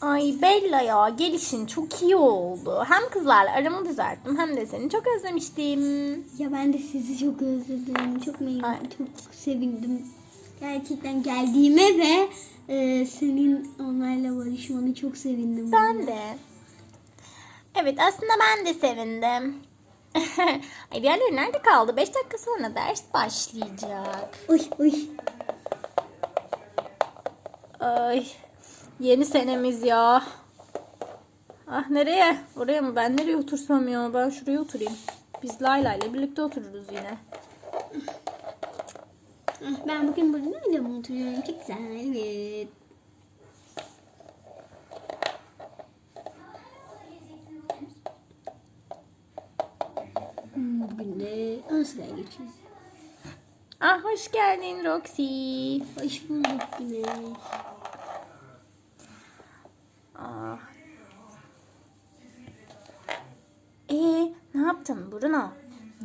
Ay Bella ya gelişin çok iyi oldu. Hem kızlarla aramı düzelttim hem de seni çok özlemiştim. Ya ben de sizi çok özledim. Çok memnun, Ay. çok sevindim. Gerçekten geldiğime ve e, senin onlarla barışmanı çok sevindim. Ben de. Evet aslında ben de sevindim. Ay diğerleri nerede kaldı? 5 dakika sonra ders başlayacak. Uy uy. Ay yeni senemiz ya. Ah nereye? Oraya mı? Ben nereye otursam ya? Ben şuraya oturayım. Biz Layla ile birlikte otururuz yine. Ah, Ben bugün burada öyle mi oturuyorum? Çok güzel. Evet. Hmm, Bugün de ön sıraya geçiyoruz. Ah hoş geldin Roxy. Hoş bulduk Güneş. Ee, ne yaptın Bruno?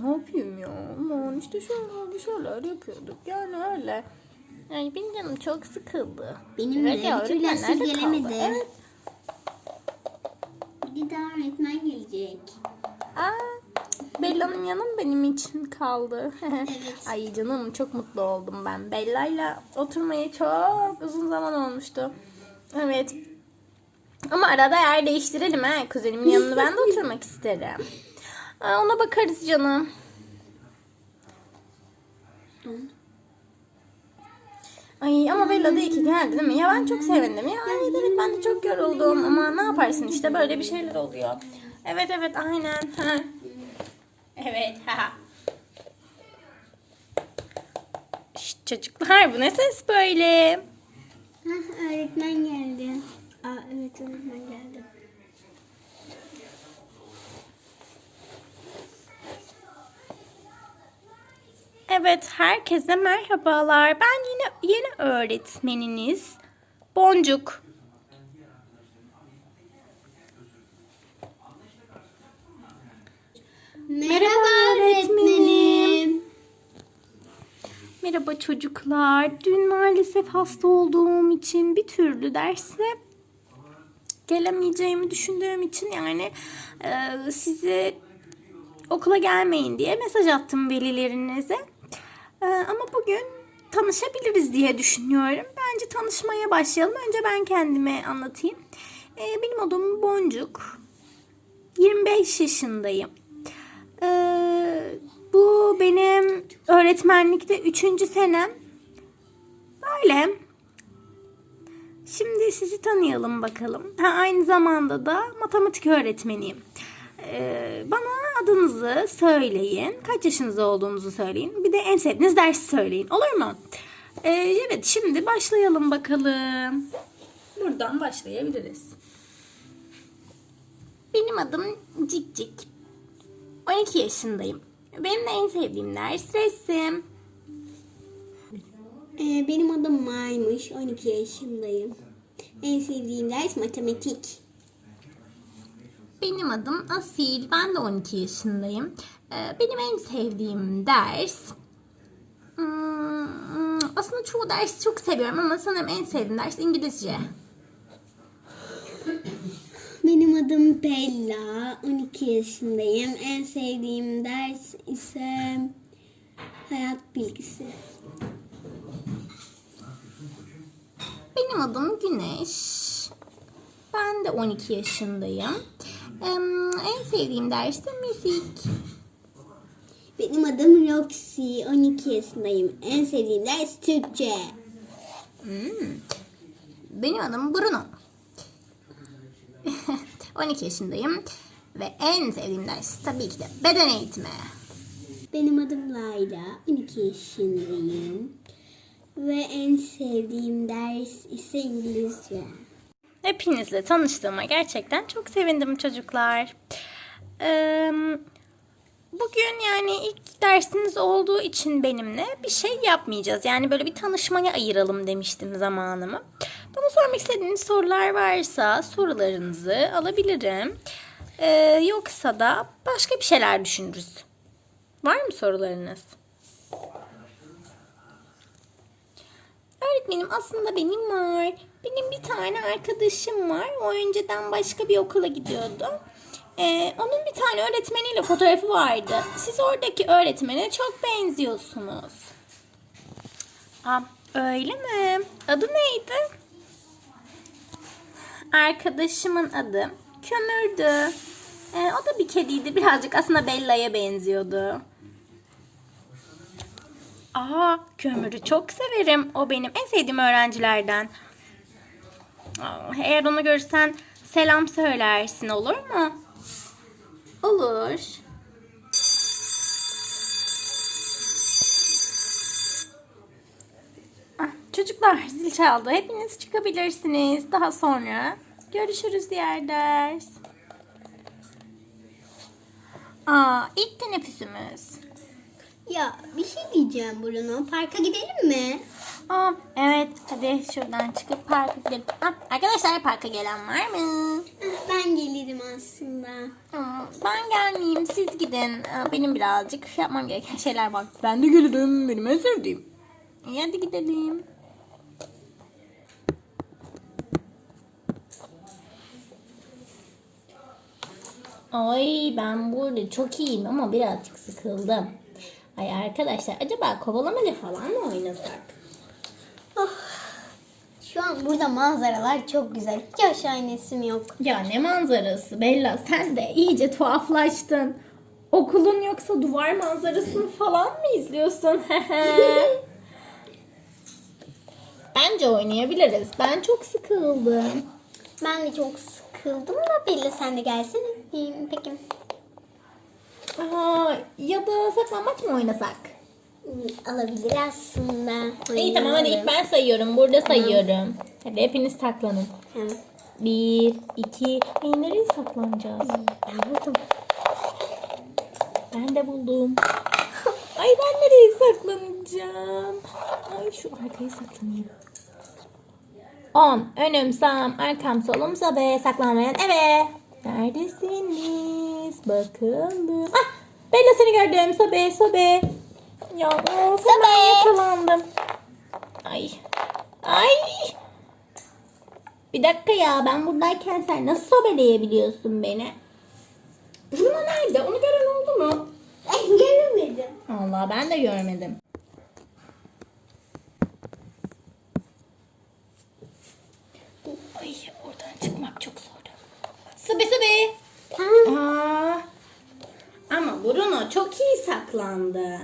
Ne yapayım ya? Aman işte şöyle bir şeyler yapıyorduk. Yani öyle. Ay benim canım çok sıkıldı. Benim de. Bir türlü kaldı? gelemedi. Evet. Bir daha öğretmen gelecek. Aa, Bella'nın yanı mı benim için kaldı? Evet. Ay canım çok mutlu oldum ben. Bella'yla oturmayı çok uzun zaman olmuştu. Evet. Ama arada yer değiştirelim ha. Kuzenimin yanına ben de oturmak isterim. Aa, ona bakarız canım. Ay ama Bella da iyi ki geldi değil mi? Ya ben çok sevindim. Ya evet evet ben de çok yoruldum. Ama ne yaparsın işte böyle bir şeyler oluyor. Evet evet aynen. Evet. Ha. Şşt, çocuklar bu ne ses böyle? Hah, öğretmen geldi. Evet öğretmen geldi. Evet herkese merhabalar. Ben yine yeni öğretmeniniz Boncuk. Merhaba öğretmenim. Merhaba çocuklar. Dün maalesef hasta olduğum için bir türlü derse gelemeyeceğimi düşündüğüm için yani e, size okula gelmeyin diye mesaj attım velilerinize. E, ama bugün tanışabiliriz diye düşünüyorum. Bence tanışmaya başlayalım. Önce ben kendime anlatayım. E, benim adım Boncuk. 25 yaşındayım. Ee, bu benim öğretmenlikte üçüncü senem. Böyle. Şimdi sizi tanıyalım bakalım. Ha, aynı zamanda da matematik öğretmeniyim. Ee, bana adınızı söyleyin. Kaç yaşınızda olduğunuzu söyleyin. Bir de en sevdiğiniz dersi söyleyin. Olur mu? Ee, evet şimdi başlayalım bakalım. Buradan başlayabiliriz. Benim adım Cik Cik. 12 yaşındayım. Benim de en sevdiğim ders resim. Ee, benim adım Maymuş. 12 yaşındayım. En sevdiğim ders matematik. Benim adım Asil. Ben de 12 yaşındayım. Ee, Benim en sevdiğim ders... Hmm, Aslında çoğu dersi çok seviyorum ama sanırım en sevdiğim ders İngilizce. Benim adım Bella. 12 yaşındayım. En sevdiğim ders ise hayat bilgisi. Benim adım Güneş. Ben de 12 yaşındayım. Em, En sevdiğim ders de müzik. Benim adım Roxy. 12 yaşındayım. En sevdiğim ders Türkçe. Benim adım Bruno. 12 yaşındayım ve en sevdiğim ders tabii ki de beden eğitimi. Benim adım Layla. 12 yaşındayım. Ve en sevdiğim ders ise İngilizce. Hepinizle tanıştığıma gerçekten çok sevindim çocuklar. Bugün yani ilk dersiniz olduğu için benimle bir şey yapmayacağız. Yani böyle bir tanışmaya ayıralım demiştim zamanımı. Bana sormak istediğiniz sorular varsa sorularınızı alabilirim. Yoksa da başka bir şeyler düşünürüz. Var mı sorularınız? Öğretmenim aslında benim var. Benim bir tane arkadaşım var. O önceden başka bir okula gidiyordu. Ee, onun bir tane öğretmeniyle fotoğrafı vardı. Siz oradaki öğretmene çok benziyorsunuz. Aa, öyle mi? Adı neydi? Arkadaşımın adı Kömürdü. Ee, o da bir kediydi. Birazcık aslında Bella'ya benziyordu. Aa, kömürü çok severim. O benim en sevdiğim öğrencilerden. Eğer onu görürsen selam söylersin olur mu? Olur. Ah, Çocuklar zil çaldı. Hepiniz çıkabilirsiniz. Daha sonra görüşürüz diğer ders. Aa, ilk teneffüsümüz. Ya bir şey diyeceğim Bruno. Parka gidelim mi? Aa, evet hadi şuradan çıkıp parka gidelim. Ah, arkadaşlar parka gelen var mı? Ben gelirim aslında. Aa, ben gelmeyeyim siz gidin. Aa, benim birazcık yapmam gereken şeyler var. Ben de gelirim. Benim en sevdiğim. İyi, hadi gidelim. Ay ben burada çok iyiyim ama birazcık sıkıldım. Ay arkadaşlar acaba kovalamaca falan mı oynasak? Şu an burada manzaralar çok güzel. Hiç aşağı inesim yok. Ya ne manzarası Bella sen de iyice tuhaflaştın. Okulun yoksa duvar manzarasını falan mı izliyorsun? Bence oynayabiliriz. Ben çok sıkıldım. Ben de çok sıkıldım da Bella sen de gelsene. Peki. Aa, ya da saklambaç mı oynasak? Alabilir aslında. İyi tamam hadi ilk ben sayıyorum. Burada sayıyorum. Hadi hepiniz saklanın. Tamam. Bir, iki. Ay, nereye saklanacağız? Ben buldum. Ben de buldum. Ay ben nereye saklanacağım? Ay şu arkaya saklanayım. 10. Önüm, sağım, arkam, solum, sobe. Saklanmayan eve. Neredesiniz? Bakalım. Ah! Bella seni gördüm. Sobe, sobe. Ya of, hemen yakalandım. Ay. Ay. Bir dakika ya ben buradayken sen nasıl sobeleyebiliyorsun beni? Bruno nerede? Onu gören oldu mu? Ben göremedim. Allah ben de görmedim. Ay oradan çıkmak çok zor. Sıbı sıbı. Aa, ama Bruno çok iyi saklandı.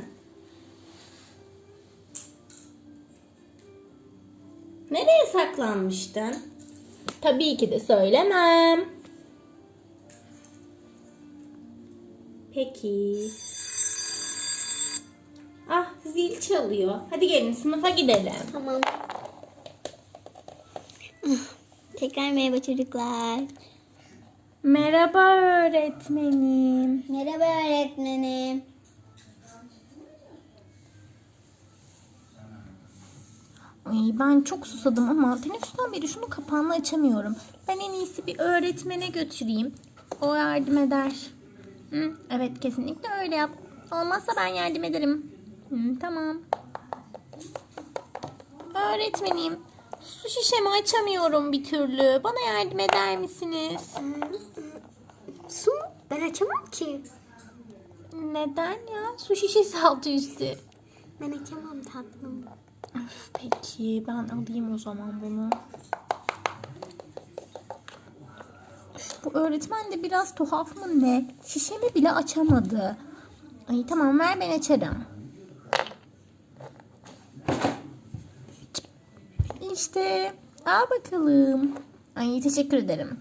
Nereye saklanmıştın? Tabii ki de söylemem. Peki. Ah zil çalıyor. Hadi gelin sınıfa gidelim. Tamam. Tekrar merhaba çocuklar. Merhaba öğretmenim. Merhaba öğretmenim. Ay ben çok susadım ama teneffüsten beri şunu kapağını açamıyorum. Ben en iyisi bir öğretmene götüreyim. O yardım eder. Hı, evet kesinlikle öyle yap. Olmazsa ben yardım ederim. Hı, tamam. Öğretmenim su şişemi açamıyorum bir türlü. Bana yardım eder misiniz? Su? Ben açamam ki. Neden ya? Su şişesi altı üstü. Ben açamam tatlım. Öf, Peki ben alayım o zaman bunu. Üf, Bu öğretmen de biraz tuhaf mı ne? Şişemi bile açamadı. Ay tamam ver ben açarım. İşte al bakalım. Ay teşekkür ederim.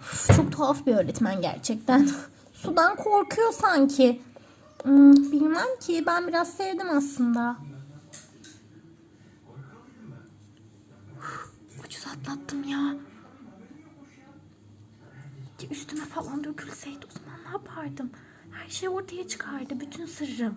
Üf, çok tuhaf bir öğretmen gerçekten. Sudan korkuyor sanki. Hmm, bilmem ki ben biraz sevdim aslında. Ucuz atlattım ya. Üstüme falan dökülseydi o zaman ne yapardım? Her şey ortaya çıkardı. Bütün sırrım.